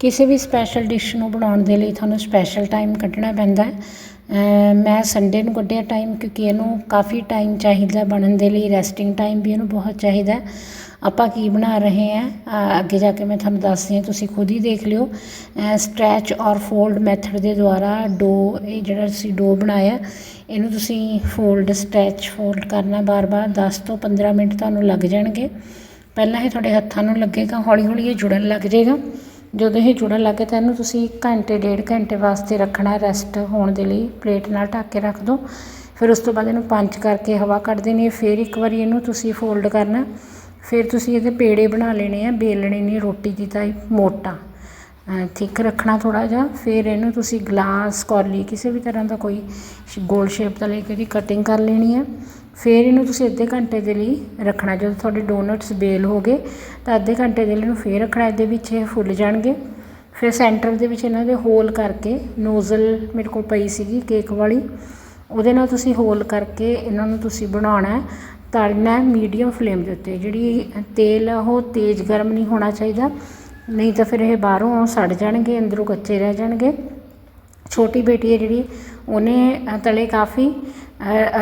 ਕਿਸੇ ਵੀ special dish ਨੂੰ ਬਣਾਉਣ ਦੇ ਲਈ ਤੁਹਾਨੂੰ ਸਪੈਸ਼ਲ ਟਾਈਮ ਕੱਢਣਾ ਪੈਂਦਾ ਮੈਂ ਸੰਡੇ ਨੂੰ ਕੱਢਿਆ ਟਾਈਮ ਕਿਉਂਕਿ ਇਹਨੂੰ ਕਾਫੀ ਟਾਈਮ ਚਾਹੀਦਾ ਬਣਨ ਦੇ ਲਈ ਰੈਸਟਿੰਗ ਟਾਈਮ ਵੀ ਇਹਨੂੰ ਬਹੁਤ ਚਾਹੀਦਾ ਆਪਾਂ ਕੀ ਬਣਾ ਰਹੇ ਹਾਂ? ਅੱਗੇ ਜਾ ਕੇ ਮੈਂ ਤੁਹਾਨੂੰ ਦੱਸਦੀ ਹਾਂ, ਤੁਸੀਂ ਖੁਦ ਹੀ ਦੇਖ ਲਿਓ। ਸਟ੍ਰੈਚ ਔਰ ਫੋਲਡ ਮੈਥਡ ਦੇ ਦੁਆਰਾ ਡੋ, ਇਹ ਜਿਹੜਾ ਅਸੀਂ ਡੋ ਬਣਾਇਆ, ਇਹਨੂੰ ਤੁਸੀਂ ਫੋਲਡ ਸਟ੍ਰੈਚ ਫੋਲਡ ਕਰਨਾ ਬਾਰ-ਬਾਰ 10 ਤੋਂ 15 ਮਿੰਟ ਤੁਹਾਨੂੰ ਲੱਗ ਜਾਣਗੇ। ਪਹਿਲਾਂ ਇਹ ਤੁਹਾਡੇ ਹੱਥਾਂ ਨੂੰ ਲੱਗੇਗਾ, ਹੌਲੀ-ਹੌਲੀ ਇਹ ਜੁੜਨ ਲੱਗ ਜਾਏਗਾ। ਜਦੋਂ ਇਹ ਜੁੜਨ ਲੱਗੇ ਤਾਂ ਇਹਨੂੰ ਤੁਸੀਂ ਘੰਟੇ, ਡੇਢ ਘੰਟੇ ਵਾਸਤੇ ਰੱਖਣਾ ਰੈਸਟ ਹੋਣ ਦੇ ਲਈ ਪਲੇਟ ਨਾਲ ਢੱਕ ਕੇ ਰੱਖ ਦਿਓ ਫਿਰ ਉਸ ਤੋਂ ਬਾਅਦ ਇਹਨੂੰ ਪੰਚ ਕਰਕੇ ਹਵਾ ਕੱਢ ਦੇਣੀ ਹੈ। ਫਿਰ ਇੱਕ ਵਾਰੀ ਇਹਨੂੰ ਤੁਸੀਂ ਫੋਲਡ ਕਰਨਾ। ਫਿਰ ਤੁਸੀਂ ਇਹਦੇ ਪੇੜੇ ਬਣਾ ਲੈਣੇ ਆ, ਬੇਲਣੇ ਨਹੀਂ ਰੋਟੀ ਦੀ ਟਾਈਪ ਮੋਟਾ। ਥਿੱਕ ਰੱਖਣਾ ਥੋੜਾ ਜਿਹਾ। ਫਿਰ ਇਹਨੂੰ ਤੁਸੀਂ ਗਲਾਸ ਕੌਲੀ, ਕਿਸੇ ਵੀ ਤਰ੍ਹਾਂ ਦਾ ਕੋਈ ਗੋਲ ਸ਼ੇਪ ਦਾ ਲੈ ਕੇ ਇਹਦੀ ਕਟਿੰਗ ਕਰ ਲੈਣੀ ਹੈ। ਫਿਰ ਇਹਨੂੰ ਤੁਸੀਂ ਅੱਧੇ ਘੰਟੇ ਦੇ ਲਈ ਰੱਖਣਾ, ਜਦੋਂ ਤੁਹਾਡੇ ਡੋਨਟਸ ਬੇਲ ਹੋ ਗਏ, ਤਾਂ ਅੱਧੇ ਘੰਟੇ ਦੇ ਲਈ ਇਹਨੂੰ ਫਿਰ ਰੱਖਣਾ, ਇਹਦੇ ਵਿੱਚ ਇਹ ਫੁੱਲ ਜਾਣਗੇ। ਫਿਰ ਸੈਂਟਰ ਦੇ ਵਿੱਚ ਇਹਨਾਂ ਦੇ ਹੋਲ ਕਰਕੇ ਨੋਜ਼ਲ ਮੇਰੇ ਕੋਲ ਪਈ ਸੀਗੀ ਕੇਕ ਵਾਲੀ, ਉਹਦੇ ਨਾਲ ਤੁਸੀਂ ਹੋਲ ਕਰਕੇ ਇਹਨਾਂ ਨੂੰ ਤੁਸੀਂ ਬਣਾਉਣਾ ਹੈ, ਤਲਣਾ ਮੀਡੀਅਮ ਫਲੇਮ ਦੇ ਉੱਤੇ। ਜਿਹੜੀ ਤੇਲ ਆ, ਉਹ ਤੇਜ਼ ਗਰਮ ਨਹੀਂ ਹੋਣਾ ਚਾਹੀਦਾ, ਨਹੀਂ ਤਾਂ ਫਿਰ ਇਹ ਬਾਹਰੋਂ ਸੜ ਜਾਣਗੇ, ਅੰਦਰੋਂ ਕੱਚੇ ਰਹਿ ਜਾਣਗੇ। ਛੋਟੀ ਬੇਟੀ ਹੈ ਜਿਹੜੀ, ਉਹਨੇ ਤਲੇ ਕਾਫੀ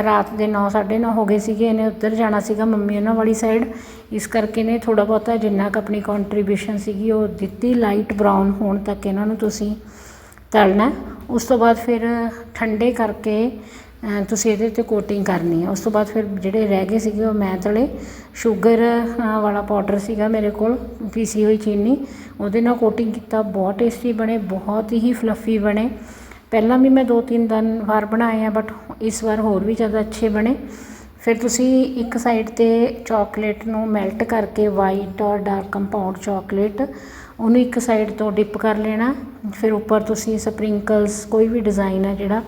ਰਾਤ ਦੇ 9 9:30 ਹੋ ਗਏ ਸੀਗੇ, ਇਹਨੇ ਉੱਧਰ ਜਾਣਾ ਸੀਗਾ ਮੰਮੀ ਉਹਨਾਂ ਵਾਲੀ ਸਾਈਡ ਇਸ ਕਰਕੇ ਇਹਨੇ ਥੋੜ੍ਹਾ ਬਹੁਤਾ ਜਿੰਨਾ ਕੁ ਆਪਣੀ ਕੰਟਰੀਬਿਊਸ਼ਨ ਸੀਗੀ ਉਹ ਦਿੱਤੀ ਲਾਈਟ ਬਰਾਊਨ ਹੋਣ ਤੱਕ ਇਹਨਾਂ ਨੂੰ ਤੁਸੀਂ ਤਲਣਾ। ਉਸ ਤੋਂ ਬਾਅਦ ਫਿਰ ਠੰਡੇ ਕਰਕੇ ਤੁਸੀਂ ਇਹਦੇ ਤੇ ਕੋਟਿੰਗ ਕਰਨੀ ਹੈ। ਉਸ ਤੋਂ ਬਾਅਦ ਫਿਰ ਜਿਹੜੇ ਰਹਿ ਗਏ ਸੀਗੇ ਉਹ ਮੈਂ ਤਲੇ। ਸ਼ੂਗਰ ਵਾਲਾ ਪਾਊਡਰ ਸੀਗਾ ਮੇਰੇ ਕੋਲ, ਪੀਸੀ ਹੋਈ ਚੀਨੀ। ਉਹਦੇ ਨਾਲ ਕੋਟਿੰਗ ਕੀਤਾ, ਬਹੁਤ ਟੇਸਟੀ ਬਣੇ, ਬਹੁਤ ਹੀ ਫਲੱਫੀ ਬਣੇ। ਪਹਿਲਾਂ ਵੀ ਮੈਂ ਦੋ ਤਿੰਨ ਦਿਨ ਵਾਰ ਬਣਾਏ ਆ ਬਟ ਇਸ ਵਾਰ ਹੋਰ ਵੀ ਜ਼ਿਆਦਾ ਅੱਛੇ ਬਣੇ। ਫਿਰ ਤੁਸੀਂ ਇੱਕ ਸਾਈਡ ਤੇ ਚੋਕਲੇਟ ਨੂੰ ਮੈਲਟ ਕਰਕੇ ਵਾਈਟ ਔਰ ਡਾਰਕ ਕੰਪਾਊਂਡ ਚੋਕਲੇਟ ਉਹਨੂੰ ਇੱਕ ਸਾਈਡ ਤੋਂ ਡਿਪ ਕਰ ਲੈਣਾ। ਫਿਰ ਉੱਪਰ ਤੁਸੀਂ ਸਪ੍ਰਿੰਕਲਸ ਕੋਈ ਵੀ ਡਿਜ਼ਾਈਨ ਹੈ ਜਿਹੜਾ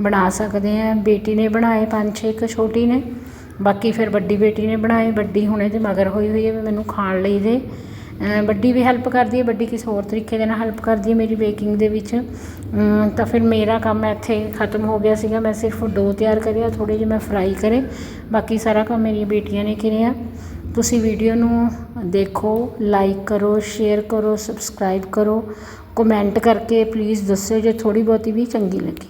ਬਣਾ ਸਕਦੇ ਆ। ਬੇਟੀ ਨੇ ਬਣਾਏ ਪੰਜ ਛੇ, ਇੱਕ ਛੋਟੀ ਨੇ। ਬਾਕੀ ਫਿਰ ਵੱਡੀ ਬੇਟੀ ਨੇ ਬਣਾਏ, ਵੱਡੀ ਹੁਣੇ ਤੇ ਮਗਰ ਹੋਈ ਹੋਈ ਹੈ ਵੀ ਮੈਨੂੰ ਖਾਣ ਲਈ ਦੇ। ਵੱਡੀ ਵੀ ਹੈਲਪ ਕਰਦੀ ਹੈ, ਵੱਡੀ ਕਿਸੇ ਹੋਰ ਤਰੀਕੇ ਦੇ ਨਾਲ ਹੈਲਪ ਕਰਦੀ ਹੈ ਮੇਰੀ ਬੇਕਿੰਗ ਦੇ ਵਿੱਚ। ਤਾਂ ਫਿਰ ਮੇਰਾ ਕੰਮ ਇੱਥੇ ਖਤਮ ਹੋ ਗਿਆ ਸੀਗਾ, ਮੈਂ ਸਿਰਫ ਡੋ ਤਿਆਰ ਕਰਿਆ, ਥੋੜ੍ਹੇ ਜਿਹੇ ਮੈਂ ਫਰਾਈ ਕਰੇ। ਬਾਕੀ ਸਾਰਾ ਕੰਮ ਮੇਰੀਆਂ ਬੇਟੀਆਂ ਨੇ ਕਰਿਆ। ਤੁਸੀਂ ਵੀਡੀਓ ਨੂੰ ਦੇਖੋ ਲਾਈਕ ਕਰੋ ਸ਼ੇਅਰ ਕਰੋ ਸਬਸਕ੍ਰਾਈਬ ਕਰੋ। ਕਮੈਂਟ ਕਰਕੇ ਪਲੀਜ਼ ਦੱਸਿਓ ਜੇ ਥੋੜ੍ਹੀ ਬਹੁਤੀ ਵੀ ਚੰਗੀ ਲੱਗੀ।